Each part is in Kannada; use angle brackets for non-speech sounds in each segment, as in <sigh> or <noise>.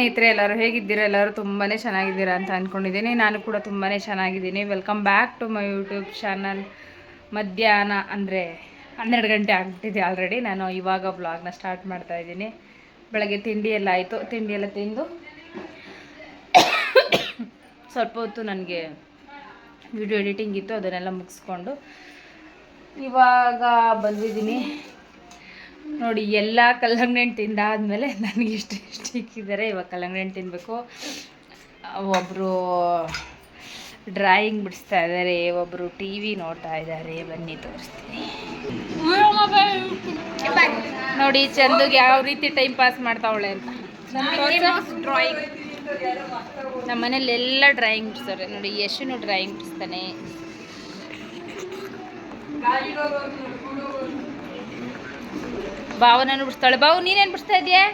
ಸ್ನೇಹಿತರೆ, ಎಲ್ಲರೂ ಹೇಗಿದ್ದೀರಾ? ಎಲ್ಲರೂ ತುಂಬಾ ಚೆನ್ನಾಗಿದ್ದೀರಾ ಅಂತ ಅಂದ್ಕೊಂಡಿದ್ದೀನಿ ನಾನು ಕೂಡ ತುಂಬಾ ಚೆನ್ನಾಗಿದ್ದೀನಿ. Welcome back to my YouTube channel ಮಧ್ಯಾಹ್ನ ಅಂದರೆ ಹನ್ನೆರಡು ಗಂಟೆ ಆಗ್ಬಿಟ್ಟಿದೆ ಆಲ್ರೆಡಿ ನಾನು ಇವಾಗ ಬ್ಲಾಗ್ನ ಸ್ಟಾರ್ಟ್ ಮಾಡ್ತಾ ಇದ್ದೀನಿ. ಬೆಳಗ್ಗೆ ತಿಂಡಿ ಎಲ್ಲ ಆಯಿತು. ತಿಂಡಿ ಎಲ್ಲ ತಿಂದು ಸ್ವಲ್ಪ ಹೊತ್ತು ನನಗೆ ವಿಡಿಯೋ ಎಡಿಟಿಂಗ್ ಇತ್ತು, ಅದನ್ನೆಲ್ಲ ಮುಗಿಸ್ಕೊಂಡು ಇವಾಗ ಬಂದಿದ್ದೀನಿ. ನೋಡಿ ಎಲ್ಲ ಕಲ್ಲಂಗಡಿ ತಿಂದಾದಮೇಲೆ ನನಗೆ ಇಷ್ಟು ಇಷ್ಟು ಇಕ್ಕಿದ್ದಾರೆ ಇವಾಗ ಕಲ್ಲಂಗಡಿ ಹಣ್ಣು ತಿನ್ನಬೇಕು ಒಬ್ಬರು ಡ್ರಾಯಿಂಗ್ ಬಿಡಿಸ್ತಾ ಇದ್ದಾರೆ ಒಬ್ಬರು ಟಿ ವಿ ನೋಡ್ತಾ ಇದ್ದಾರೆ. ಬನ್ನಿ ತೋರಿಸ್ತೀನಿ. ನೋಡಿ ಚಂದಗೆ ಯಾವ ರೀತಿ ಟೈಮ್ ಪಾಸ್ ಮಾಡ್ತಾವಳೆ ಅಂತ. ಡ್ರಾಯಿಂಗ್ ನಮ್ಮ ಮನೇಲಿ ಎಲ್ಲ ಡ್ರಾಯಿಂಗ್ ಬಿಡಿಸ್ತಾರೆ ನೋಡಿ ಯಶನು ಡ್ರಾಯಿಂಗ್ ಬಿಡಿಸ್ತಾನೆ. ಭಾವನನ್ನು ಬಿಡಿಸ್ತಾಳೆ ಬಾವು ನೀನೇನು ಬಿಡಿಸ್ತಾ ಇದೆಯಾ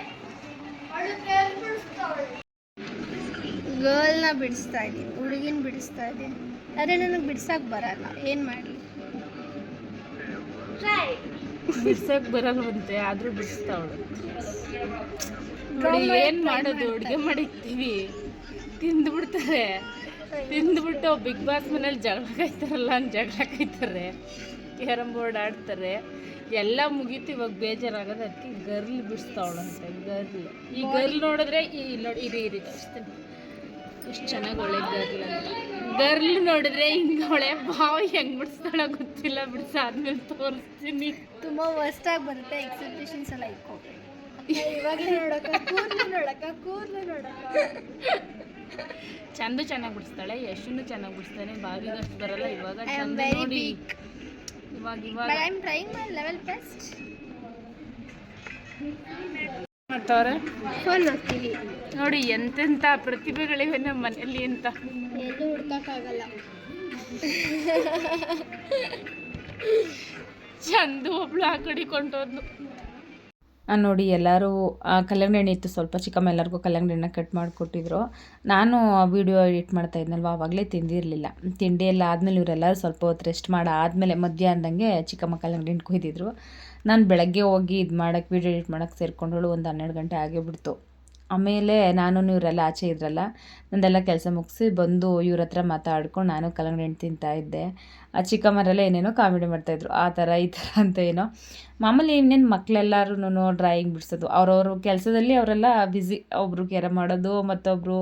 ಗರ್ಲ್ನ ಬಿಡಿಸ್ತಾ ಇದ್ದೀನಿ ಹುಡುಗಿನ ಬಿಡಿಸ್ತಾ ಇದ್ದೀನಿ. ಆದರೆ ನನಗೆ ಬಿಡ್ಸಕ್ಕೆ ಬರಲ್ಲ ಏನು ಮಾಡಲಿ? ಬಿಡ್ಸಕ್ ಬರಲ್ವಂತೆ ಆದ್ರೂ ಬಿಡಿಸ್ತಾವಳು. ನೋಡಿ ಏನ್ ಮಾಡೋದು ಅಡುಗೆ ಮಾಡಿರ್ತೀವಿ. ತಿಂದು ಬಿಡ್ತಾರೆ ತಿಂದ್ಬಿಟ್ಟು ಬಿಗ್ ಬಾಸ್ ಮನೇಲಿ ಜಗಳ ಕಾಯ್ತಾರಲ್ಲ ಅಂತ ಜಗಳ ಕಾಯ್ತಾರೆ ಕ್ಯಾರಮ್ ಬೋರ್ಡ್ ಆಡ್ತಾರೆ. ಎಲ್ಲ ಮುಗೀತು ಇವಾಗ ಬೇಜಾರಾಗೋದು ಅದಕ್ಕೆ ಗರ್ಲ್ ಬಿಡಿಸ್ತಾವಳಂತೆ ಗರ್ಲ್. ಈ ಗರ್ಲ್ ನೋಡಿದ್ರೆ ಈ ನೋಡಿ ಇರಿ ಇರಿ ತೋರಿಸ್ತೀನಿ ಎಷ್ಟು ಚೆನ್ನಾಗಿ ಒಳ್ಳೆ ಗರ್ಲ್ ಗರ್ಲ್ ನೋಡಿದ್ರೆ ಹಿಂಗೆ ಹಿಂಗವಳೆ ಭಾವ ಹೆಂಗೆ ಬಿಡಿಸ್ತಾಳ ಗೊತ್ತಿಲ್ಲ ಬಿಡಿಸಾದ್ಮೇಲೆ ತೋರಿಸ್ತೀನಿ. ತುಂಬ ವರ್ಸ್ಟಾಗಿ ಬರುತ್ತೆ ಎಕ್ಸಿಬಿಷನ್ಸ್ ಎಲ್ಲ ಇಟ್ಕೊಂಡು. <laughs> ಇವಾಗಲೇ ನೋಡಕ್ಕ ಕೂದಲು ನೋಡಕ್ಕ ಕೂದಲು ನೋಡಕ್ಕ ಚಂದು ಚೆನ್ನಾಗಿ ಬಿಡಿಸ್ತಾಳೆ ಯಶುನು ಚೆನ್ನಾಗಿ ಬಿಡಿಸ್ತಾನೆ ಬಾವಿಗೆ ಅಷ್ಟು ಬರಲ್ಲ ಇವಾಗ ಚಂದು ನೋಡಿ. ಇವಾಗ ಇವಾಗ. I am trying my level best ಮಾಡ್ತಾವ್ರೆ ಫೋನ್ ನೋಡ್ತೀವಿ ನೋಡಿ ಎಂತೆಂಥ ಪ್ರತಿಭೆಗಳಿವೆ ನಮ್ಮ ಮನೆಯಲ್ಲಿ ಅಂತ. ಎಲ್ಲೂ ಹುಡ್ಕೋಕ್ಕಾಗಲ್ಲ. ಚಂದು ಒಬ್ಳು ಆ ಕಡೆ ಕೊಂಡೋದ್ನು. ನೋಡಿ, ಎಲ್ಲರೂ ಕಲ್ಲಂಗಡಿ ಹಣ್ಣು ಇತ್ತು ಸ್ವಲ್ಪ ಚಿಕ್ಕಮ್ಮ ಎಲ್ಲರಿಗೂ ಕಲ್ಲಂಗಡಿ ಹಣ್ಣು ಕಟ್ ಮಾಡಿಕೊಟ್ಟಿದ್ರು. ನಾನು ವಿಡಿಯೋ ಎಡಿಟ್ ಮಾಡ್ತಾ ಇದ್ನಲ್ವ ಆವಾಗಲೇ ತಿಂದಿರಲಿಲ್ಲ. ತಿಂಡಿ ಎಲ್ಲ ಆದಮೇಲೆ ಇವರೆಲ್ಲರೂ ಸ್ವಲ್ಪ ಹೊತ್ತು ರೆಸ್ಟ್ ಮಾಡಿ, ಆದಮೇಲೆ ಅಂದಂಗೆ ಚಿಕ್ಕಮ್ಮ ಕಲ್ಲಂಗಡಿ ಹಣ್ಣು ಕುಯ್ದಿದ್ರು. ನಾನು ಬೆಳಗ್ಗೆ ಹೋಗಿ ಇದು ಮಾಡೋಕ್ಕೆ ವಿಡಿಯೋ ಎಡಿಟ್ ಮಾಡೋಕ್ಕೆ ಸೇರಿಕೊಂಡಳು, ಒಂದು ಹನ್ನೆರಡು ಗಂಟೆ ಆಗೇ ಬಿಡ್ತು. ಆಮೇಲೆ ನಾನು ಇವರೆಲ್ಲ ಆಚೆ ಇದ್ರಲ್ಲ, ನಂದೆಲ್ಲ ಕೆಲಸ ಮುಗಿಸಿ ಬಂದು ಇವ್ರ ಹತ್ರ ಮಾತಾಡ್ಕೊಂಡು ನಾನು ಕಲ್ಲಂಗಡಿ ಹಣ್ಣು ತಿಂತಾ ಇದ್ದೆ. ಆ ಚಿಕ್ಕಮ್ಮರೆಲ್ಲ ಏನೇನೋ ಕಾಮಿಡಿ ಮಾಡ್ತಾಯಿದ್ರು, ಆ ಥರ ಈ ಥರ <laughs> ಅಂತ ಏನೋ. ಮಾಮೂಲಿ ಇನ್ನೇನು ಮಕ್ಕಳೆಲ್ಲರೂ ಡ್ರಾಯಿಂಗ್ ಬಿಡಿಸೋದು, ಅವ್ರವ್ರ ಕೆಲಸದಲ್ಲಿ ಅವರೆಲ್ಲ ಬ್ಯುಸಿ ಒಬ್ಬರು ಕೆರೆ ಮಾಡೋದು ಮತ್ತೊಬ್ಬರು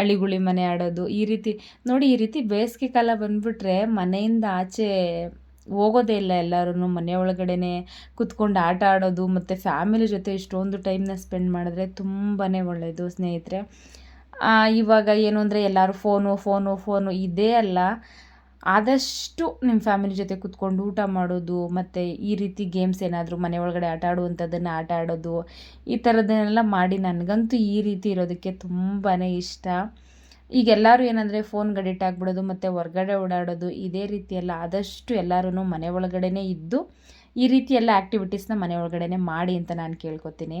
ಅಳಿಗುಳಿ ಮನೆ ಆಡೋದು, ಈ ರೀತಿ. ನೋಡಿ ಈ ರೀತಿ ಬೇಸಿಗೆ ಕಾಲ ಬಂದುಬಿಟ್ರೆ ಮನೆಯಿಂದ ಆಚೆ ಹೋಗೋದೇ ಇಲ್ಲ ಎಲ್ಲರೂ ಮನೆ ಒಳಗಡೆನೆ ಕುತ್ಕೊಂಡು ಆಟ ಆಡೋದು ಮತ್ತು ಫ್ಯಾಮಿಲಿ ಜೊತೆ ಇಷ್ಟೊಂದು ಟೈಮ್ನ ಸ್ಪೆಂಡ್ ಮಾಡಿದ್ರೆ ತುಂಬಾ ಒಳ್ಳೆಯದು ಸ್ನೇಹಿತರೆ. ಇವಾಗ ಏನು ಅಂದರೆ ಎಲ್ಲರೂ ಫೋನು ಫೋನು ಫೋನು ಇದೇ ಅಲ್ಲ. ಆದಷ್ಟು ನಿಮ್ಮ ಫ್ಯಾಮಿಲಿ ಜೊತೆ ಕುತ್ಕೊಂಡು ಊಟ ಮಾಡೋದು ಮತ್ತು ಈ ರೀತಿ ಗೇಮ್ಸ್ ಏನಾದರೂ ಮನೆ ಒಳಗಡೆ ಆಟ ಆಡುವಂಥದ್ದನ್ನು ಆಟ ಆಡೋದು ಈ ಥರದ್ದನ್ನೆಲ್ಲ ಮಾಡಿ ನನಗಂತೂ ಈ ರೀತಿ ಇರೋದಕ್ಕೆ ತುಂಬಾ ಇಷ್ಟ. ಈಗ ಎಲ್ಲರೂ ಏನಂದರೆ ಫೋನ್ ಗಡಿಟ್ ಆಗಿಬಿಡೋದು ಮತ್ತು ಹೊರ್ಗಡೆ ಓಡಾಡೋದು ಇದೇ ರೀತಿಯೆಲ್ಲ ಎಲ್ಲ ಆದಷ್ಟು ಎಲ್ಲರೂ ಮನೆ ಒಳಗಡೆನೇ ಇದ್ದು ಈ ರೀತಿ ಎಲ್ಲ ಆ್ಯಕ್ಟಿವಿಟೀಸ್ನ ಮನೆ ಒಳಗಡೆನೇ ಮಾಡಿ ಅಂತ ನಾನು ಕೇಳ್ಕೊತೀನಿ.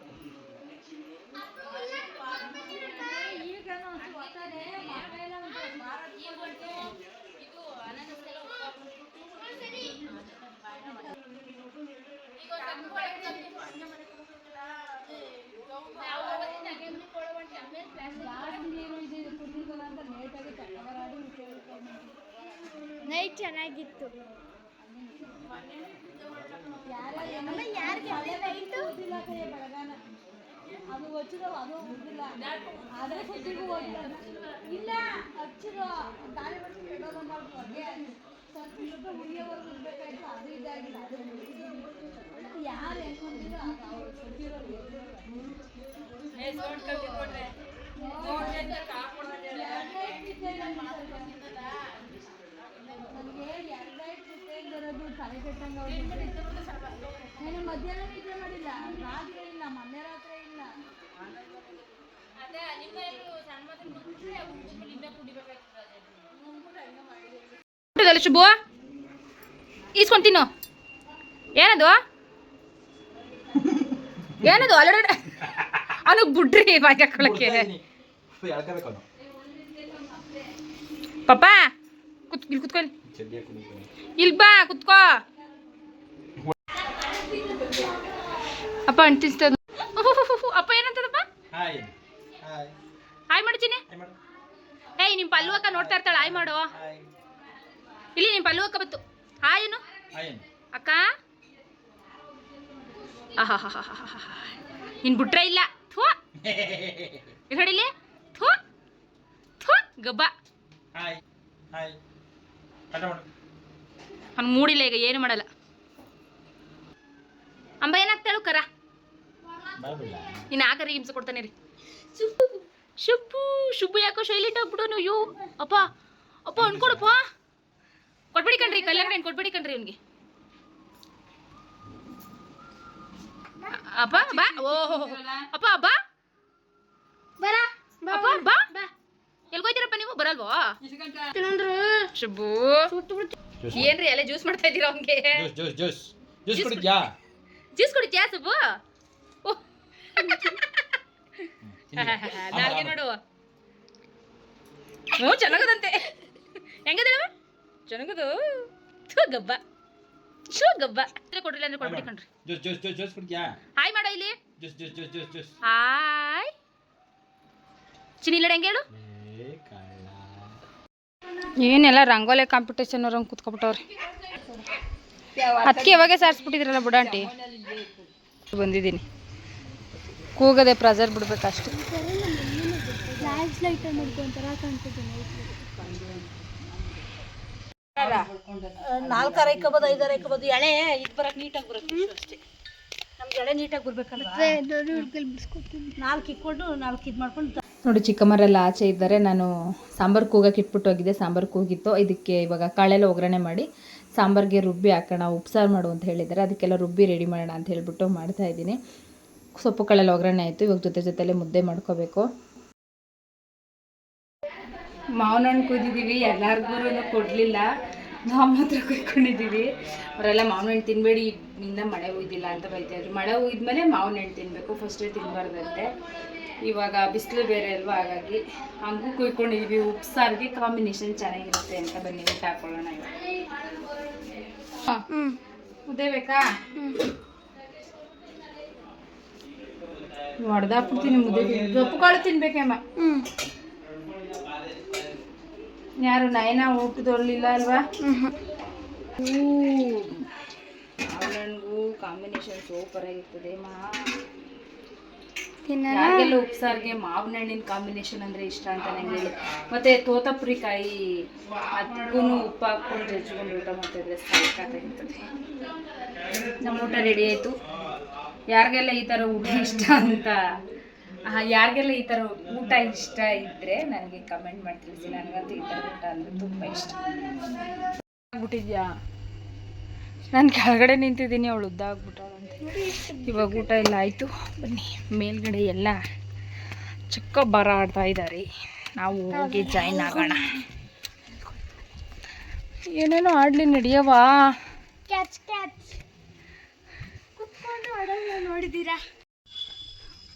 ನೈಟ್ ಚೆನ್ನಾಗಿತ್ತು. ಅಮ್ಮ, ಯಾರ್ಗೆ ನೈಟು ಅದು ಹಚ್ಚಿರೋ ಅದು ಹೋಗಿಲ್ಲ ಆದರೆ ಸುದ್ದಿಗೂ ಹೋಗಿಲ್ಲ ಇಲ್ಲ ಹಚ್ಚಿರೋ. ದಾರಿ ಕೆಡೋದು ಸ್ವಲ್ಪ ಸ್ವಲ್ಪ ಮುಗಿಯೋವರೆಗೂ ಇರ್ಬೇಕಾಯ್ತು ಅದು ಇದಾಗಿಲ್ಲ ಅದು ಯಾರು ಅದು ಅವ್ರು ನನಗೆ ಎರಡೇ ಜೊತೆ ಬರೋದು ತಲೆ ಕೆಟ್ಟಂಗೆ ಆಗ್ಬಿಟ್ಟಿದೆ. ನಾನು ಮಧ್ಯಾಹ್ನ ನಿದ್ರೆ ಮಾಡಿಲ್ಲ ರಾತ್ರಿ ಇಲ್ಲ ಮೊನ್ನೆ ರಾತ್ರಿ ಇಲ್ಲ ಶುಭು? ಈಸ್ಕೊಂಡು ತಿನ್ನು. ಏನದು? <laughs> ಏನದು? ಆಲ್ರೆಡಿ ಅವನಿಗೆ ಬಿಡ್ರಿ ಬಾಯ್ಗೆ ಹಾಕೊಳಕ್ಕೆ. ಪಪ್ಪ ಕುತ್ ಇಲ್ಲಿ ಕುತ್ಕೊಳ್ಳಿ ಚಡ್ಡಿ ಇಲ್ಲಿ ಬಾ ಕುತ್ಕೋ. ಅಪ್ಪ ಅಂಟಿಸ್ತದ ಅಪ್ಪ ಏನಂತದಪ್ಪ? ಹಾಯ್ ಹಾಯ್ ಹಾಯ್ ಮಾಡ್ತೀನಿ. ಏಯ್ ನಿಮ್ಮ ಪಲ್ಲು ಅಕ್ಕ ನೋಡ್ತಾ ಇರ್ತಾಳೆ ಹಾಯ್ ಮಾಡು. ಇಲ್ಲಿ ನಿಮ್ಮ ಪಲ್ಲು ಅಕ್ಕ ಬತ್ತು ಹಾಯ್ ಏನು? ಅಕ್ಕ? ಆಹಾ ನಿನ್ ಬಿಟ್ರೆ ಇಲ್ಲ. ಥೂ. <laughs> ಇಲ್ಲಿ. ಥೂ. ಥೂ. ಗಬ್ಬ. ಹಾಯ್ ಹಾಯ್ ಕಟ ಮಾಡು ಅವ್ನು ಮೂಡಿಲ್ಲ ಈಗ ಏನು ಮಾಡಲ್ಲ. ಅಂಬ ಏನಾಗ್ತಾಳು ಕರ? ನೀನು ಆಕರಿಗೆ ಹಿಂಸೆ ಕೊಡ್ತಾನೆ ರೀ ಶುಬ್ಬು ಶುಬ್ಬು ಯಾಕೋ ಶೈಲಿಟ್ ಆಗ್ಬಿಡೋನು ಅಯ್ಯೋ. ಅಪ್ಪ ಅಪ್ಪ ಅನ್ಕೊಡಪ್ಪ ಕೊಟ್ಬಿಡಿ ಕಣ್ರಿ ಕಲ್ಯಾಣ ಹಣ್ಣು ಕೊಟ್ಬಿಡಿ ಕಣ್ರಿ ಅವ್ನಿಗೆ ಅಪ್ಪ ಬಾ. ಓಹೋ ಅಪ್ಪ ಬಾ. ಬರ ಅಪ್ಪ ಬಾ. ಎಲ್ಗೋಯ್ತೀರಪ್ಪ ನೀವು? ಬರಲ್ವಾ? ಶುಭು. ಏನ್ರಿ ಎಲ್ಲ ಜ್ಯೂಸ್ ಮಾಡ್ತಾ ಇದ್ದೀರಾ ಅವ್ನಿಗೆ? ಜ್ಯೂಸ್ ಜ್ಯೂಸ್ ಜ್ಯೂಸ್ ಕುಡಿದ್ಯಾ? ಜ್ಯೂಸ್ ಕುಡಿತ್ಯಾ ಶುಭು? ನಾಲ್ಗೆ ನೋಡು ಹ್ಞೂ ಚೆನ್ನಾಗದಂತೆ. ಹೆಂಗದಳವ? ಚೆನ್ನಾಗದು. ಥೂ ಗಬ್ಬ. ಶೂ ಗಬ್ಬ. ಕೊಡ್ರಿಲ್ಲ ಅಂದ್ರೆ ಕೊಡ್ಬಿಡಿ ಕಣ್ರಿ. ಜ್ಯೂಸ್ ಜ್ಯೂಸ್ ಜ್ಯೂಸ್ ಜ್ಯೂಸ್ ಕುಡಿದ್ಯಾ? ಹಾಯ್ ಮಾಡೋ ಇಲ್ಲಿ. Juice juice juice juice juice hi. ಚಿನಿಲಡ ಹೆಂಗೆ ಹೇಳು? ಏನೆಲ್ಲ ರಂಗೋಲಿ ಕಾಂಪಿಟೇಷನ್ ಅವ್ರಂಗೆ ಕುತ್ಕೊಬಿಟ್ಟವ್ರಿ. ಅದಕ್ಕೆ ಇವಾಗೆ ಸಾರಿಸ್ಬಿಟ್ಟಿದ್ರಲ್ಲ ಬುಡಾಂಟಿ ಬಂದಿದ್ದೀನಿ. ಕೂಗದೆ ಪ್ರೆಜರ್ ಬಿಡ್ಬೇಕಷ್ಟು ಇಕ್ಕಬೋದು ನಾಲ್ಕಾರು ಐಕೋಬೋದು ಐದಾರು ಎಳೆ ಇದು ಬರಕ್ಕೆ ನೀಟಾಗಿ ಬರುತ್ತೆ ನೀಟಾಗಿ ನಾಲ್ಕು ಇಕ್ಕೊಂಡು ನಾಲ್ಕು ಇದು ಮಾಡ್ಕೊಂಡು ನೋಡಿ, ಚಿಕ್ಕಮ್ಮರೆಲ್ಲ ಆಚೆ ಇದ್ದಾರೆ. ನಾನು ಸಾಂಬಾರು ಕೂಗಕ್ಕೆ ಇಟ್ಬಿಟ್ಟು ಹೋಗಿದ್ದೆ. ಸಾಂಬಾರು ಕೂಗಿತ್ತು. ಇದಕ್ಕೆ ಇವಾಗ ಕಾಳೆಲ್ಲ ಒಗ್ಗರಣೆ ಮಾಡಿ ಸಾಂಬಾರಿಗೆ ರುಬ್ಬಿ ಹಾಕೋಣ, ಉಪ್ಸಾರು ಮಾಡು ಅಂತ ಹೇಳಿದ್ದಾರೆ. ಅದಕ್ಕೆಲ್ಲ ರುಬ್ಬಿ ರೆಡಿ ಮಾಡೋಣ ಅಂತ ಹೇಳ್ಬಿಟ್ಟು ಮಾಡ್ತಾ ಇದ್ದೀನಿ. ಸೊಪ್ಪು ಕಾಳೆಲ್ಲ ಒಗ್ಗರಣೆ ಆಯಿತು. ಇವಾಗ ಜೊತೆ ಜೊತೆಲೇ ಮುದ್ದೆ ಮಾಡ್ಕೋಬೇಕು. ಮಾವಿನ ಹಣ್ಣು ಕೂದಿದ್ದೀವಿ. ಎಲ್ಲರಿಗೂ ಕೊಡಲಿಲ್ಲ. ನಾವು ಮಾತ್ರ ಕುಯ್ಕೊಂಡಿದ್ದೀವಿ. ಅವರೆಲ್ಲ ಮಾವಿನ ಹಣ್ಣು ತಿನ್ನಬೇಡಿ ಇಂದ ಮಳೆ ಉಯ್ದಿಲ್ಲ ಅಂತ ಬೈತಾಯಿದ್ರು ಮಳೆ ಮಳೆ ಮೇಲೆ ಮಾವಿನ ಹಣ್ಣು ತಿನ್ನಬೇಕು ಫಸ್ಟೇ ತಿನ್ನಬಾರ್ದಂತೆ ಇವಾಗ ಬಿಸಿಲು ಬೇರೆ ಅಲ್ವಾ? ಹಾಗಾಗಿ ಹಂಗೂ ಕುಯ್ಕೊಂಡಿದ್ವಿ ಉಪ್ಸಾರಿಗೆ ಕಾಂಬಿನೇಷನ್ ಚೆನ್ನಾಗಿರುತ್ತೆ ಅಂತ ಬನ್ನಿ ಊಟ ಹಾಕೊಳ್ಳೋಣ ಹ್ಞೂ ಉದೇ ಬೇಕಾ? ಹೊಡೆದಾಕ್ಬಿಡ್ತೀನಿ ಮುದ್ದೆ. ಸೊಪ್ಪು ಕಾಳು ತಿನ್ಬೇಕೇಮ್ಮ ಯಾರು ನಯನ ಊಟದಲ್ಲಿಲ್ಲ ಅಲ್ವಾ? ಹ್ಞೂ ಕಾಂಬಿನೇಷನ್ ಸೂಪರ್ ಆಗಿರ್ತದೆ ಮಾ ಯಾರಿಗೆಲ್ಲ ಉಪ್ಸಾರಿಗೆ ಮಾವಿನ ಹಣ್ಣಿನ ಕಾಂಬಿನೇಷನ್ ಅಂದ್ರೆ ಇಷ್ಟ ಅಂತ ನಂಗೆ ಹೇಳಿ. ಮತ್ತೆ ತೋತಪುರಿ ಕಾಯಿ ಅದಕ್ಕೂ ಉಪ್ಪು ಹಾಕ್ಕೊಂಡು ಜಜ್ಜಿಕೊಂಡು ಊಟ ಮಾಡ್ತಿದ್ರೆ ನಮ್ಮ ಊಟ ರೆಡಿ ಆಯಿತು. ಯಾರಿಗೆಲ್ಲ ಈ ಥರ ಊಟ ಇಷ್ಟ ಅಂತ ಯಾರಿಗೆಲ್ಲ ಈ ಥರ ಊಟ ಇಷ್ಟ ಇದ್ರೆ ನನಗೆ ಕಮೆಂಟ್ ಮಾಡಿ ನನಗಂತೂ ಈ ಥರ ಊಟ ಅಂದ್ರೆ ತುಂಬ ಇಷ್ಟ. ಆಗ್ಬಿಟ್ಟಿದ್ಯಾ? ನಾನು ಕೆಳಗಡೆ ನಿಂತಿದ್ದೀನಿ ಅವಳು ಉದ್ದ ಆಗ್ಬಿಟ್ಟಾಳಂತೆ. ಇವಾಗ ಊಟ ಎಲ್ಲ ಆಯಿತು. ಬನ್ನಿ ಮೇಲ್ಗಡೆ ಎಲ್ಲ ಚಿಕ್ಕ ಬರ ಆಡ್ತಾ ಇದ್ದಾರೆ. ನಾವು ಹೋಗಿ ಜಾಯ್ನ್ ಆಗೋಣ. ಏನೇನೋ ಆಡ್ಲಿ ನಡೆಯವಾ ನೋಡಿದ್ದೀರಾ?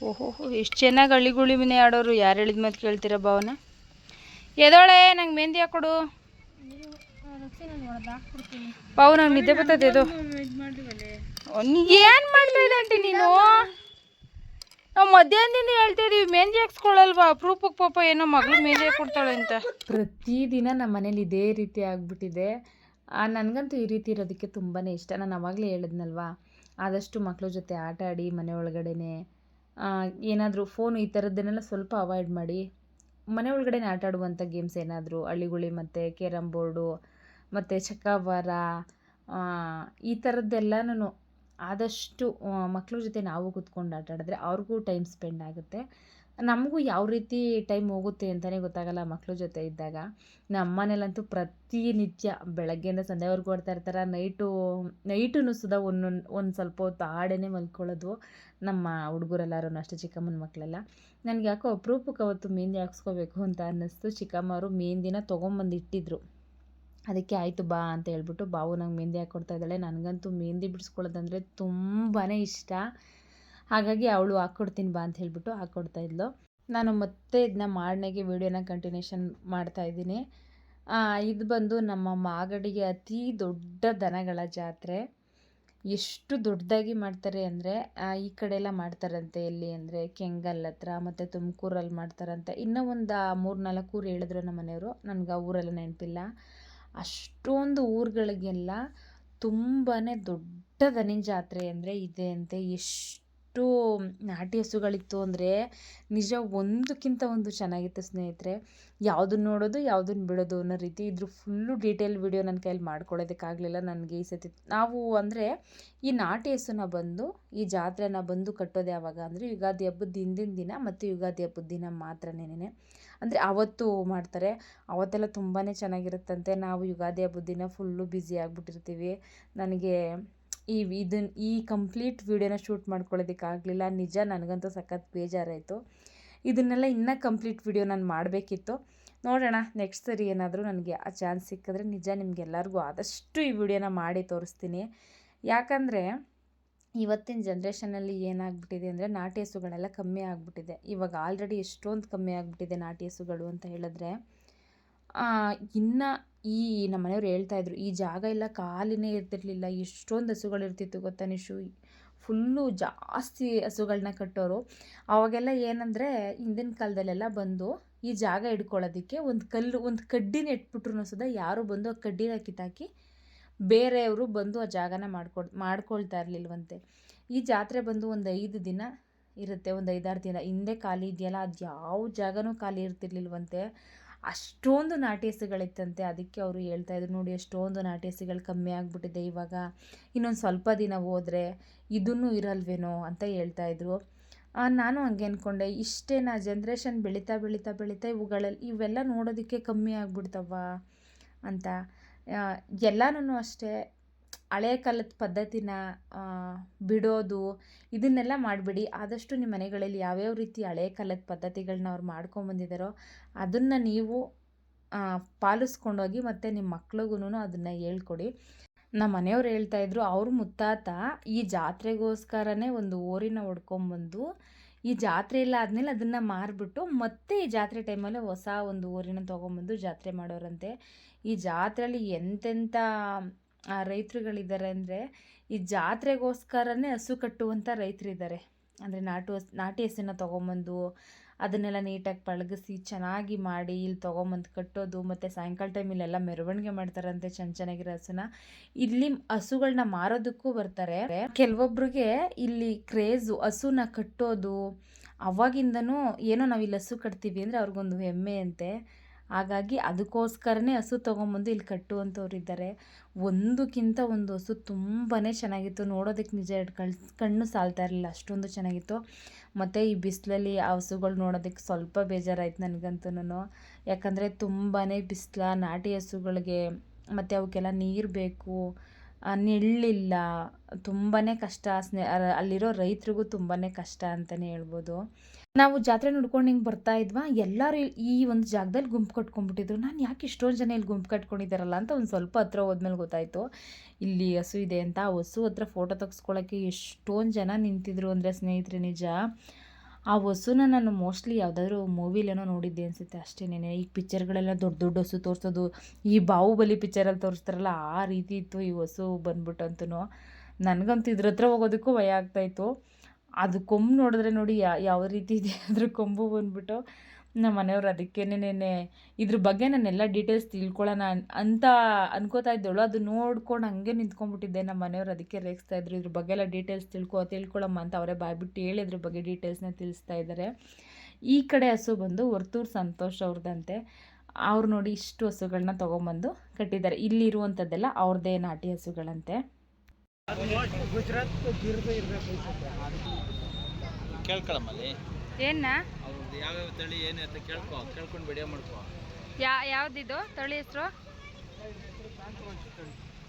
ಓಹೋ ಎಷ್ಟು ಚೆನ್ನಾಗಿ ಹಳ್ಳಿಗುಳಿ ಮನೆ ಆಡೋರು? ಯಾರು ಹೇಳಿದ ಮತ್ತೆ ಕೇಳ್ತೀರಾ ಭಾವನ? ಎದೋಳೆ ನಂಗೆ ಮೆಹಂದಿ ಹಾಕೊಡು. ಪಾವು ನಂಗೆ ನಿದ್ದೆ ಬರ್ತದೆ ಅದು ಏನು ಮಾಡ್ತಾ ನೀನು? ನಾವು ಮಧ್ಯಾಹ್ನದಿಂದ ಹೇಳ್ತಾ ಇದೀವಿ, ಮೆಹಂದಿ ಹಾಕ್ಸ್ಕೊಳ್ಳಲ್ವಾ ಅಪ್ರೂಪಕ್ಕೆ ಪಾಪ ಏನೋ ಮಗಳು ಮೆಹಂದಿ ಕೊಡ್ತಾಳೆ ಅಂತ ಪ್ರತಿದಿನ ನಮ್ಮ ಮನೇಲಿ ಇದೇ ರೀತಿ ಆಗ್ಬಿಟ್ಟಿದೆ. ನನಗಂತೂ ಈ ರೀತಿ ಇರೋದಕ್ಕೆ ತುಂಬಾ ಇಷ್ಟ. ನಾನು ಅವಾಗಲೇ ಹೇಳಿದ್ನಲ್ವಾ? ಆದಷ್ಟು ಮಕ್ಳ ಜೊತೆ ಆಟ ಆಡಿ ಮನೆ ಒಳಗಡೆನೆ ಏನಾದರೂ ಫೋನು ಈ ಥರದ್ದನ್ನೆಲ್ಲ ಸ್ವಲ್ಪ ಅವಾಯ್ಡ್ ಮಾಡಿ ಮನೆ ಒಳಗಡೆನೆ ಆಟ ಆಡುವಂಥ ಗೇಮ್ಸ್ ಏನಾದರೂ ಹಳ್ಳಿಗುಳಿ ಮತ್ತು ಕೇರಮ್ ಬೋರ್ಡು ಮತ್ತು ಚಕ್ಕಾಬಾರ ಈ ಥರದ್ದೆಲ್ಲನೂ ಆದಷ್ಟು ಮಕ್ಕಳ ಜೊತೆ ನಾವು ಕೂತ್ಕೊಂಡು ಆಟ ಆಡಿದ್ರೆ ಅವ್ರಿಗೂ ಟೈಮ್ ಸ್ಪೆಂಡ್ ಆಗುತ್ತೆ. ನಮಗೂ ಯಾವ ರೀತಿ ಟೈಮ್ ಹೋಗುತ್ತೆ ಅಂತಲೇ ಗೊತ್ತಾಗಲ್ಲ ಮಕ್ಳ ಜೊತೆ ಇದ್ದಾಗ. ನಮ್ಮ ಮನೇಲಂತೂ ಪ್ರತಿನಿತ್ಯ ಬೆಳಗ್ಗೆಯಿಂದ ಸಂಜೆವರೆಗೂ ಆಡ್ತಾ ಇರ್ತಾರೆ. ನೈಟು ನೈಟೂ ಸುದ ಒಂದೊಂದು ಒಂದು ಸ್ವಲ್ಪ ಹೊತ್ತು ಆಡೇ ಮಲ್ಕೊಳ್ಳೋದು ನಮ್ಮ ಹುಡುಗರೆಲ್ಲರೂ ಅಷ್ಟೇ, ಚಿಕ್ಕಮ್ಮನ ಮಕ್ಕಳೆಲ್ಲ. ನನಗೆ ಯಾಕೋ ಅಪರೂಪಕ್ಕೆ ಅವತ್ತು ಮೆಹಂದಿ ಹಾಕ್ಸ್ಕೋಬೇಕು ಅಂತ ಅನ್ನಿಸ್ತು. ಚಿಕ್ಕಮ್ಮವರು ಮೆಹಂದಿನ ತೊಗೊಂಬಂದು ಇಟ್ಟಿದ್ರು. ಅದಕ್ಕೆ ಆಯಿತು ಬಾ ಅಂತ ಹೇಳ್ಬಿಟ್ಟು ಬಾವು ನಂಗೆ ಮೆಹಂದಿ ಹಾಕ್ಕೊಡ್ತಾ ಇದ್ದಾಳೆ. ನನಗಂತೂ ಮೆಹಂದಿ ಬಿಡಿಸ್ಕೊಳ್ಳೋದಂದ್ರೆ ತುಂಬಾ ಇಷ್ಟ. ಹಾಗಾಗಿ ಅವಳು ಹಾಕ್ಕೊಡ್ತೀನಿ ಬಾ ಅಂತ ಹೇಳ್ಬಿಟ್ಟು ಹಾಕ್ಕೊಡ್ತಾ ಇದ್ಲು. ನಾನು ಮತ್ತೆ ಇದನ್ನ ಮಾರನೆಗೆ ವೀಡಿಯೋನ ಕಂಟಿನ್ಯೂಷನ್ ಮಾಡ್ತಾ ಇದ್ದೀನಿ. ಇದು ಬಂದು ನಮ್ಮ ಮಾಗಡಿಗೆ ಅತಿ ದೊಡ್ಡ ದನಗಳ ಜಾತ್ರೆ. ಎಷ್ಟು ದೊಡ್ಡದಾಗಿ ಮಾಡ್ತಾರೆ ಅಂದರೆ ಈ ಕಡೆ ಎಲ್ಲ ಮಾಡ್ತಾರಂತೆ ಎಲ್ಲಿ ಅಂದರೆ ಕೆಂಗಲ್ ಹತ್ರ, ಮತ್ತು ತುಮಕೂರಲ್ಲಿ ಮಾಡ್ತಾರಂತೆ. ಇನ್ನೂ ಒಂದು ಮೂರು ನಾಲ್ಕು ಊರು ಹೇಳಿದ್ರು ನಮ್ಮ ಮನೆಯವರು. ನನಗೆ ಆ ಊರೆಲ್ಲ ನೆನಪಿಲ್ಲ. ಅಷ್ಟೊಂದು ಊರುಗಳಿಗೆಲ್ಲ ತುಂಬಾ ದೊಡ್ಡ ಧನಿ ಜಾತ್ರೆ ಅಂದರೆ ಇದೆ ಅಂತೆ. ಎಷ್ಟು ನಾಟಿ ಹಸುಗಳಿತ್ತು ಅಂದರೆ ನಿಜ ಒಂದಕ್ಕಿಂತ ಒಂದು ಚೆನ್ನಾಗಿತ್ತು ಸ್ನೇಹಿತರೆ. ಯಾವುದನ್ನ ನೋಡೋದು ಯಾವುದನ್ನ ಬಿಡೋದು ಅನ್ನೋ ರೀತಿ ಇದ್ರ ಫುಲ್ಲು ಡೀಟೇಲ್ ವಿಡಿಯೋ ನನ್ನ ಕೈಯಲ್ಲಿ ಮಾಡ್ಕೊಳ್ಳೋದಕ್ಕಾಗಲಿಲ್ಲ ನನಗೆ ಈ ಸತಿ. ನಾವು ಅಂದರೆ ಈ ನಾಟಿ ಹಸುನ ಬಂದು, ಈ ಜಾತ್ರೆನ ಬಂದು ಕಟ್ಟೋದು ಯಾವಾಗ ಅಂದರೆ ಯುಗಾದಿ ಹಬ್ಬದ ಹಿಂದಿನ ದಿನ ಮತ್ತು ಯುಗಾದಿ ಹಬ್ಬದ ದಿನ ಮಾತ್ರನೇ ಅಂದರೆ ಅವತ್ತು ಮಾಡ್ತಾರೆ. ಅವತ್ತೆಲ್ಲ ತುಂಬಾ ಚೆನ್ನಾಗಿರುತ್ತಂತೆ. ನಾವು ಯುಗಾದಿ ಹಬ್ಬದ ದಿನ ಫುಲ್ಲು ಬ್ಯುಸಿ ಆಗಿಬಿಟ್ಟಿರ್ತೀವಿ. ನನಗೆ ಈ ಇದನ್ನ ಈ ಕಂಪ್ಲೀಟ್ ವೀಡಿಯೋನ ಶೂಟ್ ಮಾಡ್ಕೊಳ್ಳೋದಕ್ಕಾಗಲಿಲ್ಲ. ನಿಜ, ನನಗಂತೂ ಸಖತ್ ಬೇಜಾರಾಯಿತು. ಇದನ್ನೆಲ್ಲ ಇನ್ನೂ ಕಂಪ್ಲೀಟ್ ವಿಡಿಯೋ ನಾನು ಮಾಡಬೇಕಿತ್ತು. ನೋಡೋಣ, ನೆಕ್ಸ್ಟ್ ಸರಿ ಏನಾದರೂ ನನಗೆ ಆ ಚಾನ್ಸ್ ಸಿಕ್ಕಿದ್ರೆ ನಿಜ ನಿಮಗೆಲ್ಲರಿಗೂ ಆದಷ್ಟು ಈ ವಿಡಿಯೋನ ಮಾಡಿ ತೋರಿಸ್ತೀನಿ. ಯಾಕಂದರೆ, ಇವತ್ತಿನ ಜನ್ರೇಷನಲ್ಲಿ ಏನಾಗ್ಬಿಟ್ಟಿದೆ ಅಂದರೆ ನಾಟಿ ಹಸುಗಳೆಲ್ಲ ಕಮ್ಮಿ ಆಗಿಬಿಟ್ಟಿದೆ. ಇವಾಗ ಆಲ್ರೆಡಿ ಎಷ್ಟೊಂದು ಕಮ್ಮಿ ಆಗಿಬಿಟ್ಟಿದೆ ನಾಟಿ ಹಸುಗಳು ಅಂತ ಹೇಳಿದ್ರೆ. ಇನ್ನು ಈ ನಮ್ಮ ಮನೆಯವ್ರು ಹೇಳ್ತಾಯಿದ್ರು ಈ ಜಾಗ ಎಲ್ಲ ಖಾಲಿನೇ ಇರ್ತಿರ್ಲಿಲ್ಲ, ಎಷ್ಟೊಂದು ಹಸುಗಳು ಇರ್ತಿತ್ತು ಗೊತ್ತಾ ನಿಶು? ಫುಲ್ಲು ಜಾಸ್ತಿ ಹಸುಗಳನ್ನ ಕಟ್ಟೋರು. ಅವಾಗೆಲ್ಲ ಏನಂದರೆ, ಹಿಂದಿನ ಕಾಲದಲ್ಲೆಲ್ಲ ಬಂದು ಈ ಜಾಗ ಹಿಡ್ಕೊಳ್ಳೋದಕ್ಕೆ ಒಂದು ಕಲ್ಲು, ಒಂದು ಕಡ್ಡಿನ ಇಟ್ಬಿಟ್ರು ಸುದ ಯಾರು ಬಂದು ಆ ಕಡ್ಡಿನ ಕಿತ್ತಾಕಿ ಬೇರೆಯವರು ಬಂದು ಆ ಜಾಗನ ಮಾಡ್ಕೊಡ್, ಮಾಡ್ಕೊಳ್ತಾ ಇರಲಿಲ್ವಂತೆ. ಈ ಜಾತ್ರೆ ಬಂದು ಒಂದು ಐದು ದಿನ ಇರುತ್ತೆ, ಒಂದು ಐದಾರು ದಿನ ಹಿಂದೆ ಖಾಲಿ ಇದೆಯಲ್ಲ ಅದು ಯಾವ ಜಾಗನೂ ಖಾಲಿ ಇರ್ತಿರ್ಲಿಲ್ವಂತೆ. ಅಷ್ಟೊಂದು ನಾಟಿ ಹಸುಗಳಿತ್ತಂತೆ ಅದಕ್ಕೆ ಅವರು ಹೇಳ್ತಾ ಇದ್ರು, ನೋಡಿ ಎಷ್ಟೊಂದು ನಾಟಿ ಹಸುಗಳು ಕಮ್ಮಿ ಆಗಿಬಿಟ್ಟಿದೆ ಇವಾಗ. ಇನ್ನೊಂದು ಸ್ವಲ್ಪ ದಿನ ಹೋದರೆ ಇದನ್ನು ಇರಲ್ವೇನೋ ಅಂತ ಹೇಳ್ತಾ ಇದ್ರು. ನಾನು ಹಂಗೆ ಅಂದ್ಕೊಂಡೆ ಇಷ್ಟೇನಾ ಜನ್ರೇಷನ್ ಬೆಳೀತಾ ಬೆಳೀತಾ ಬೆಳೀತಾ ಇವುಗಳಲ್ಲಿ, ಇವೆಲ್ಲ ನೋಡೋದಕ್ಕೆ ಕಮ್ಮಿ ಆಗ್ಬಿಡ್ತವ ಅಂತ. ಎಲ್ಲಾನು ಅಷ್ಟೇ ಹಳೆ ಕಾಲದ ಪದ್ಧತಿನ ಬಿಡೋದು, ಇದನ್ನೆಲ್ಲ ಮಾಡಬೇಡಿ. ಆದಷ್ಟು ನಿಮ್ಮ ಮನೆಗಳಲ್ಲಿ ಯಾವ್ಯಾವ ರೀತಿ ಹಳೆ ಕಾಲದ ಪದ್ಧತಿಗಳನ್ನ ಅವ್ರು ಮಾಡ್ಕೊಂಬಂದಿದ್ದಾರೋ ಅದನ್ನು ನೀವು ಪಾಲಿಸ್ಕೊಂಡೋಗಿ ಮತ್ತು ನಿಮ್ಮ ಮಕ್ಳಿಗೂ ಅದನ್ನು ಹೇಳ್ಕೊಡಿ. ನಮ್ಮ ಮನೆಯವ್ರು ಹೇಳ್ತಾಯಿದ್ರು ಅವ್ರ ಮುತ್ತಾತ ಈ ಜಾತ್ರೆಗೋಸ್ಕರನೇ ಒಂದು ಓರಿನ ಹೊಡ್ಕೊಂಬಂದು, ಈ ಜಾತ್ರೆ ಎಲ್ಲ ಆದಮೇಲೆ ಅದನ್ನು ಮಾರಿಬಿಟ್ಟು ಮತ್ತೆ ಈ ಜಾತ್ರೆ ಟೈಮಲ್ಲಿ ಹೊಸ ಒಂದು ಊರಿನ ತೊಗೊಂಬಂದು ಜಾತ್ರೆ ಮಾಡೋರಂತೆ. ಈ ಜಾತ್ರೆಯಲ್ಲಿ ಎಂತೆಂಥ ರೈತರುಗಳಿದ್ದಾರೆ ಅಂದರೆ ಈ ಜಾತ್ರೆಗೋಸ್ಕರನೇ ಹಸು ಕಟ್ಟುವಂಥ ರೈತರಿದ್ದಾರೆ. ಅಂದರೆ ನಾಟು ಹಸು, ನಾಟಿ ಹಸುನ ತೊಗೊಂಬಂದು ಅದನ್ನೆಲ್ಲ ನೀಟಾಗಿ ಪಳಗಿಸಿ ಚೆನ್ನಾಗಿ ಮಾಡಿ ಇಲ್ಲಿ ತೊಗೊಂಬಂದು ಕಟ್ಟೋದು ಮತ್ತು ಸಾಯಂಕಾಲ ಟೈಮಲ್ಲೆಲ್ಲ ಮೆರವಣಿಗೆ ಮಾಡ್ತಾರಂತೆ ಚೆನ್ನ ಚೆನ್ನಾಗಿರೋ ಹಸುನ. ಇಲ್ಲಿ ಹಸುಗಳನ್ನ ಮಾರೋದಕ್ಕೂ ಬರ್ತಾರೆ. ಕೆಲವೊಬ್ರಿಗೆ ಇಲ್ಲಿ ಕ್ರೇಜು ಹಸುನ ಕಟ್ಟೋದು, ಅವಾಗಿಂದನೂ ಏನೋ ನಾವು ಇಲ್ಲಿ ಹಸು ಕಟ್ತೀವಿ ಅಂದರೆ ಅವ್ರಿಗೊಂದು ಹೆಮ್ಮೆ ಅಂತೆ. ಹಾಗಾಗಿ ಅದಕ್ಕೋಸ್ಕರನೇ ಹಸು ತೊಗೊಂಬಂದು ಇಲ್ಲಿ ಕಟ್ಟುವಂಥವ್ರು ಇದ್ದಾರೆ ಒಂದಕ್ಕಿಂತ ಒಂದು ಹಸು ತುಂಬಾ ಚೆನ್ನಾಗಿತ್ತು. ನೋಡೋದಕ್ಕೆ ನಿಜ ಕಳ್, ಕಣ್ಣು ಸಾಲ್ತಾ ಇರಲಿಲ್ಲ. ಅಷ್ಟೊಂದು ಚೆನ್ನಾಗಿತ್ತು. ಮತ್ತು ಈ ಬಿಸಿಲಲ್ಲಿ ಆ ಹಸುಗಳು ನೋಡೋದಕ್ಕೆ ಸ್ವಲ್ಪ ಬೇಜಾರಾಯ್ತು ನನಗಂತೂ ಯಾಕಂದರೆ ತುಂಬಾ ಬಿಸಿಲ, ನಾಟಿ ಹಸುಗಳಿಗೆ ಮತ್ತು ಅವಕ್ಕೆಲ್ಲ ನೀರು ಬೇಕು ನೆಳ್ಳಿಲ್ಲ. ತುಂಬಾ ಕಷ್ಟ. ಸ್ನೇ ಅಲ್ಲಿರೋ ರೈತರಿಗೂ ತುಂಬಾ ಕಷ್ಟ ಅಂತಲೇ ಹೇಳ್ಬೋದು. ನಾವು ಜಾತ್ರೆ ನೋಡ್ಕೊಂಡು ಹಿಂಗೆ ಬರ್ತಾ ಇದ್ವಾ? ಎಲ್ಲರೂ ಈ ಒಂದು ಜಾಗದಲ್ಲಿ ಗುಂಪು ಕಟ್ಕೊಂಡ್ಬಿಟ್ಟಿದ್ರು. ನಾನು ಯಾಕೆ ಇಷ್ಟೊಂದು ಜನ ಇಲ್ಲಿ ಗುಂಪು ಕಟ್ಕೊಂಡಿದ್ದಾರಲ್ಲ ಅಂತ ಒಂದು ಸ್ವಲ್ಪ ಹತ್ರ ಹೋದ್ಮೇಲೆ ಗೊತ್ತಾಯಿತು. ಇಲ್ಲಿ ಹಸು ಇದೆ ಅಂತ. ಆ ಹಸು ಹತ್ರ ಫೋಟೋ ತೆಗೆಸ್ಕೊಳ್ಳೋಕ್ಕೆ ಎಷ್ಟೊಂದು ಜನ ನಿಂತಿದ್ರು ಅಂದರೆ ಸ್ನೇಹಿತರೆ ನಿಜ. ಆ ಹಸುನ ನಾನು ಮೋಸ್ಟ್ಲಿ ಯಾವುದಾದ್ರೂ ಮೂವಿಲೇನೋ ನೋಡಿದ್ದೆ ಅನಿಸುತ್ತೆ ಅಷ್ಟೇನೆ ಈ ಪಿಕ್ಚರ್ಗಳೆಲ್ಲ ದೊಡ್ಡ ದೊಡ್ಡ ಹಸು ತೋರಿಸೋದು. ಈ ಬಾಹುಬಲಿ ಪಿಕ್ಚರಲ್ಲಿ ತೋರಿಸ್ತಾರಲ್ಲ, ಆ ರೀತಿ ಇತ್ತು ಈ ಹಸು ಬಂದ್ಬಿಟ್ಟಂತೂ ನನಗಂತೂ ಇದ್ರ ಹತ್ರ ಹೋಗೋದಕ್ಕೂ ಭಯ ಆಗ್ತಾಯಿತ್ತು ಅದು ಕೊಂಬು ನೋಡಿದ್ರೆ ನೋಡಿ ಯಾವ ರೀತಿ ಇದೆ ಅದ್ರ ಕೊಂಬು ಬಂದ್ಬಿಟ್ಟು ನಮ್ಮ ಮನೆಯವ್ರು ನೆನೆ ಇದ್ರ ಬಗ್ಗೆ ನಾನೆಲ್ಲ ಡೀಟೇಲ್ಸ್ ತಿಳ್ಕೊಳ್ಳೋಣ ಅಂತ ಅನ್ಕೋತಾ ಇದ್ದಳು. ಅದು ನೋಡ್ಕೊಂಡು ಹಂಗೆ ನಿಂತ್ಕೊಂಡ್ಬಿಟ್ಟಿದ್ದೆ. ನಮ್ಮ ಮನೆಯವ್ರು ಅದಕ್ಕೆ ರೇಗಿಸ್ತಾ ಇದ್ರು. ಇದ್ರ ಬಗ್ಗೆ ಎಲ್ಲ ಡೀಟೇಲ್ಸ್ ತಿಳ್ಕೊ ತಿಳ್ಕೊಳ್ಳಮ್ಮ ಅಂತ ಅವರೇ ಬಾಯ್ಬಿಟ್ಟು ಹೇಳಿ ಅದ್ರ ಬಗ್ಗೆ ಡೀಟೇಲ್ಸ್ನ ತಿಳಿಸ್ತಾ ಇದ್ದಾರೆ ಈ ಕಡೆ ಹಸು ಬಂದು ವರ್ತೂರು ಸಂತೋಷ್ ಅವ್ರದ್ದಂತೆ. ಅವ್ರು ನೋಡಿ ಇಷ್ಟು ಹಸುಗಳನ್ನ ತೊಗೊಂಬಂದು ಕಟ್ಟಿದ್ದಾರೆ. ಇಲ್ಲಿರುವಂಥದ್ದೆಲ್ಲ ಅವ್ರದ್ದೇ ನಾಟಿ ಹಸುಗಳಂತೆ. ಕೇಳ್ಕೊಳಮ್ಮಲ್ಲಿ. ಏನ ಅವ್ರದ್ದು ಯಾವ್ಯಾವ ತಳಿ ಏನು ಅಂತ ಕೇಳ್ಕೊ ಕೇಳ್ಕೊಂಡು ವಿಡಿಯೋ ಮಾಡ್ಕೊ. ಯಾ ಯಾವ್ದಿದು ತಳಿ ಹೆಸರು?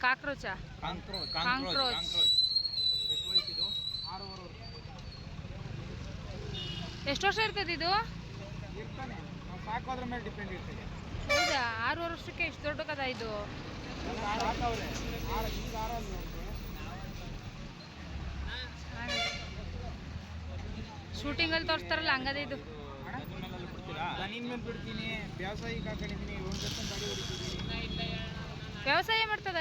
ಕಾಕ್ರೋಚ. ಕಾಂಕ್ರೋ ಕಾಂಕ್ರೋಚ್. ಎಷ್ಟು ವರ್ಷ ಇರ್ತದೆ ಇದು? ಸಾಕೋದ್ರ ಮೇಲೆ ಡಿಪೆಂಡ್ ಇರ್ತದೆ. ಹೌದಾ? ಆರು ವರ್ಷಕ್ಕೆ ಎಷ್ಟು ದೊಡ್ಡ ಕದ ಇದು ಸಾಕವ್ರೆ ಆರು ಈಗ ಆರಲ್ಲಿ ಶೂಟಿಂಗಲ್ಲಿ ತೋರಿಸ್ತಾರಲ್ಲ ಹಂಗದೆ ಇದು ನಿನ್ ಮೇಲೆ ಬಿಡ್ತೀನಿ ವ್ಯಾವಸಾಯಿಕ ಹಾಕೊಂಡಿದ್ದೀನಿ ಒಂದು ವರ್ಷ ಗಾಡಿ ಹೊಡಿತಿದ್ದೀನಿ ವ್ಯವಸಾಯ ಮಾಡ್ತದ ಇದು ವ್ಯವಸಾಯಿಕ ಹಾಕೊಂಡಿದ್ದೀನಿ ವ್ಯವಸಾಯ ಮಾಡಿದ್ದೀವಿ ನಾವು ಕರುವಿಂದ ನಾವು ರೂಢಿ ಮಾಡ್ಬಿಟ್ಟಿದ್ದೀವಿ ಒಂಟೆತ್ತನ ಗಾಡಿಗೆ ಹೋಗುತ್ತೆ ಮೂವತ್ತೈದು ವರ್ಷ ಬಿಟ್ಟಿವ್ರು ಅಪ್ಲೆ ತೋರಿಸ್ತಾರಲ್ಲ ಅವನಿಗೆ ಇದು. ವ್ಯವಸಾಯ ಮಾಡ್ತದ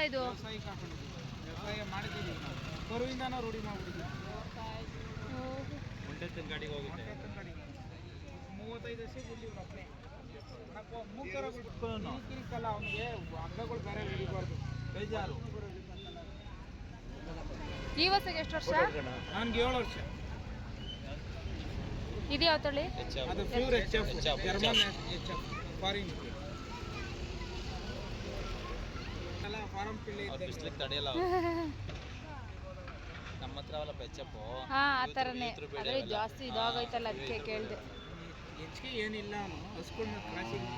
ಬೇಜಾರು ಈ ವರ್ಷಕ್ಕೆ ಎಷ್ಟು ವರ್ಷ? ನನ್ಗೆ ಏಳು ವರ್ಷ. ಇದು ಯಾವ ತಳಿ? ಅದು pure H F German H F foreign ಅಲ್ಲ ಫಾರಂ ಪಿಳ್ಳಿ ಬಿಸ್ಲಿಗೆ ತಡೆಯಲ್ಲ ನಮ್ಮ ಹತ್ರ ಅವಲ್ಲ ಹಾ ಆ ಜಾಸ್ತಿ ಇದಾಗೈತಲ್ಲ ಅದಕ್ಕೆ ಕೇಳಿದೆ. ಹೆಚ್ಚಿಗೆ ಏನಿಲ್ಲ ಅವನು. ಹಸ್ಕೊಂಡ್ ಕ್ರಾಸಿಗೆ